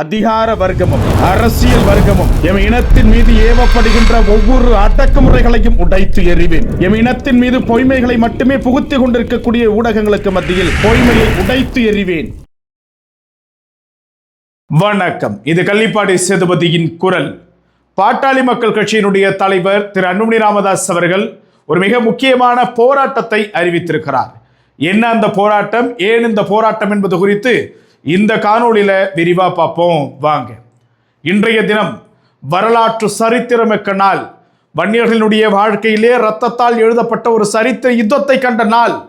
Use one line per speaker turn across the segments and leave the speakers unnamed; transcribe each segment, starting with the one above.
அதிகார வர்க்கமும் அரசியல் வர்க்கமும் எம் இனத்தின் மீது ஏவப்படுகின்ற ஒவ்வொரு அடக்குமுறைகளையும் உடைத்து எறிவேன். எம் இனத்தின் மீது பொய்மைகளை மட்டுமே புகுத்திக் கொண்டிருக்கக்கூடிய ஊடகங்களுக்கு மத்தியில் பொய்மையை உடைத்து எறிவேன். வணக்கம். இது கள்ளிப்பாடி சேதுபதியின் குரல். பாட்டாளி மக்கள் கட்சியினுடைய தலைவர் திரு அன்புமணி ராமதாஸ் அவர்கள் ஒரு மிக முக்கியமான போராட்டத்தை அறிவித்திருக்கிறார். என்ன அந்த போராட்டம்? ஏன் இந்த போராட்டம் என்பது குறித்து இந்த காணொளியில விரிவா பார்ப்போம். வாங்க. இன்றைய தினம் வரலாற்று சரித்திரமிக்க நாள். வன்னியர்களினுடைய வாழ்க்கையிலே ரத்தத்தால் எழுதப்பட்ட ஒரு சரித்திர யுத்தத்தை கண்ட நாள்.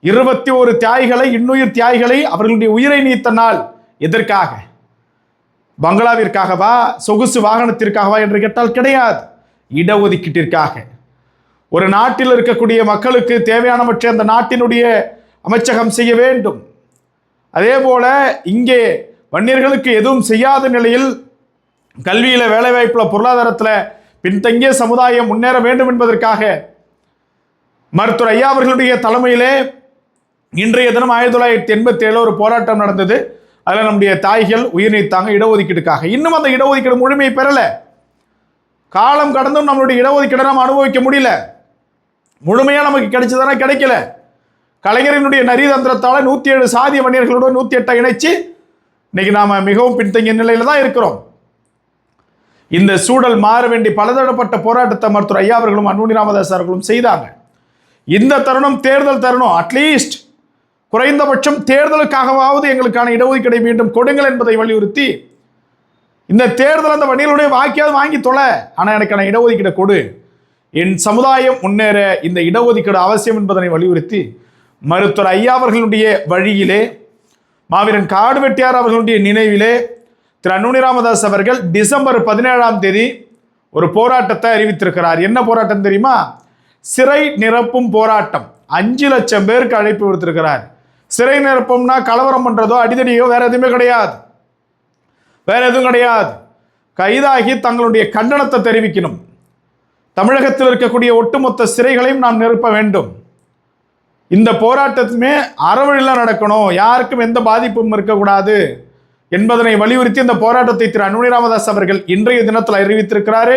இருபத்தி ஒரு தியாகிகளை இன்னுயிர் தியாகிகளை அவர்களுடைய உயிரை நீத்த நாள். எதற்காக? பங்களாவிற்காகவா? சொகுசு வாகனத்திற்காகவா என்று கேட்டால் கிடையாது. இடஒதுக்கீட்டிற்காக. ஒரு நாட்டில் இருக்கக்கூடிய மக்களுக்கு தேவையானவற்றை அந்த நாட்டினுடைய அமைச்சகம் செய்ய வேண்டும். அதே போல் இங்கே வன்னியர்களுக்கு எதுவும் செய்யாத நிலையில் கல்வியில் வேலைவாய்ப்பில் பொருளாதாரத்தில் பின்தங்கிய சமுதாயம் முன்னேற வேண்டும் என்பதற்காக மருத்துவர் ஐயா அவர்களுடைய தலைமையிலே இன்றைய தினம் ஆயிரத்தி தொள்ளாயிரத்தி எண்பத்தி ஏழு ஒரு போராட்டம் நடந்தது. அதில் நம்முடைய தாய்கள் உயிர் நீத்தாங்க இடஒதுக்கீடுக்காக இன்னும் அந்த இடஒதுக்கீடு முழுமையை பெறலை. காலம் கடந்தும் நம்மளுடைய இடஒதுக்கீடை நாம் அனுபவிக்க முடியல. முழுமையாக நமக்கு கிடைச்சதானே கிடைக்கல. கலைஞரினுடைய நரிதந்திரத்தால் நூற்றி ஏழு சாதிய வன்னியர்களோட நூற்றி எட்டை இணைச்சு இன்னைக்கு நாம் மிகவும் பின்தங்கிய நிலையில் தான் இருக்கிறோம். இந்த சூழல் மாற வேண்டி பலதரப்பட்ட போராட்டத்தை மருத்துவர் ஐயா அவர்களும் அன்புமணி ராமதாஸ் அவர்களும் செய்தாங்க. இந்த தருணம் தேர்தல் தருணம். அட்லீஸ்ட் குறைந்தபட்சம் தேர்தலுக்காகவாவது எங்களுக்கான இடஒதுக்கீடை மீண்டும் கொடுங்கள் என்பதை வலியுறுத்தி இந்த தேர்தல் அந்த வண்டிகளுடைய வாக்கியாவது வாங்கி தொலை. ஆனால் எனக்கான இடஒதுக்கீடை கொடு. என் சமுதாயம் முன்னேற இந்த இடஒதுக்கீடு அவசியம் என்பதனை வலியுறுத்தி மருத்துவர் ஐயா அவர்களுடைய வழியிலே மாவீரன் காடு வெட்டியார் அவர்களுடைய நினைவிலே திரு அன்னுனி ராமதாஸ் அவர்கள் டிசம்பர் பதினேழாம் தேதி ஒரு போராட்டத்தை அறிவித்திருக்கிறார். என்ன போராட்டம் தெரியுமா? சிறை நிரப்பும் போராட்டம். அஞ்சு லட்சம் பேருக்கு அழைப்பு விடுத்திருக்கிறார். சிறை நிரப்பும்னா கலவரம் பண்ணுறதோ அடிதடியோ வேற எதுவுமே கிடையாது. வேற எதுவும் கிடையாது. கைதாகி தங்களுடைய கண்டனத்தை தெரிவிக்கணும். தமிழகத்தில் இருக்கக்கூடிய ஒட்டுமொத்த சிறைகளையும் நாம் நிரப்ப வேண்டும். இந்த போராட்டத்துமே அறவழியில் நடக்கணும். யாருக்கும் எந்த பாதிப்பும் இருக்கக்கூடாது என்பதனை வலியுறுத்தி இந்த போராட்டத்தை திரு அன்புமணி ராமதாஸ் அவர்கள் இன்றைய தினத்தில் அறிவித்திருக்கிறாரு.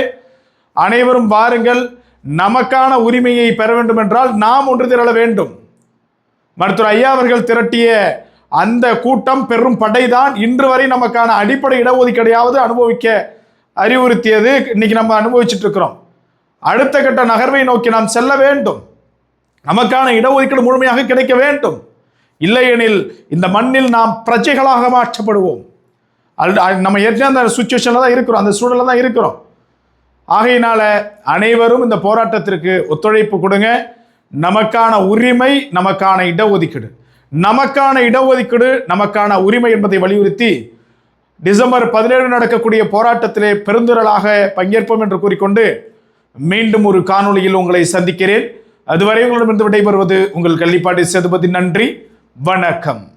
அனைவரும் வாருங்கள். நமக்கான உரிமையை பெற வேண்டும் என்றால் நாம் ஒன்று திரள வேண்டும். மருத்துவர் ஐயா அவர்கள் திரட்டிய அந்த கூட்டம் பெரும் படைதான். இன்று வரை நமக்கான அடிப்படை இடஒதுக்கீடையாவது அனுபவிக்க அறிவுறுத்தியது. இன்னைக்கு நம்ம அனுபவிச்சுட்டு இருக்கிறோம். அடுத்த கட்ட நகர்வை நோக்கி நாம் செல்ல வேண்டும். நமக்கான இடஒதுக்கீடு முழுமையாக கிடைக்க வேண்டும். இல்லையெனில் இந்த மண்ணில் நாம் பிரஜைகளாக மாற்றப்படுவோம். அது அது நம்ம ஏற்கனவே அந்த சுச்சுவேஷனில் தான் இருக்கிறோம். அந்த சூழலில் தான் இருக்கிறோம். ஆகையினால அனைவரும் இந்த போராட்டத்திற்கு ஒத்துழைப்பு கொடுங்க. நமக்கான உரிமை நமக்கான இடஒதுக்கீடு. நமக்கான இடஒதுக்கீடு நமக்கான உரிமை என்பதை வலியுறுத்தி டிசம்பர் பதினேழு நடக்கக்கூடிய போராட்டத்திலே பெருந்திரளாக பங்கேற்போம் என்று கூறிக்கொண்டு மீண்டும் ஒரு காணொளியில் உங்களை சந்திக்கிறேன். அதுவரை உங்களிடமிருந்து விடைபெறுவது உங்கள் கள்ளிப்பாட்டி சேதுபதி. நன்றி. வணக்கம்.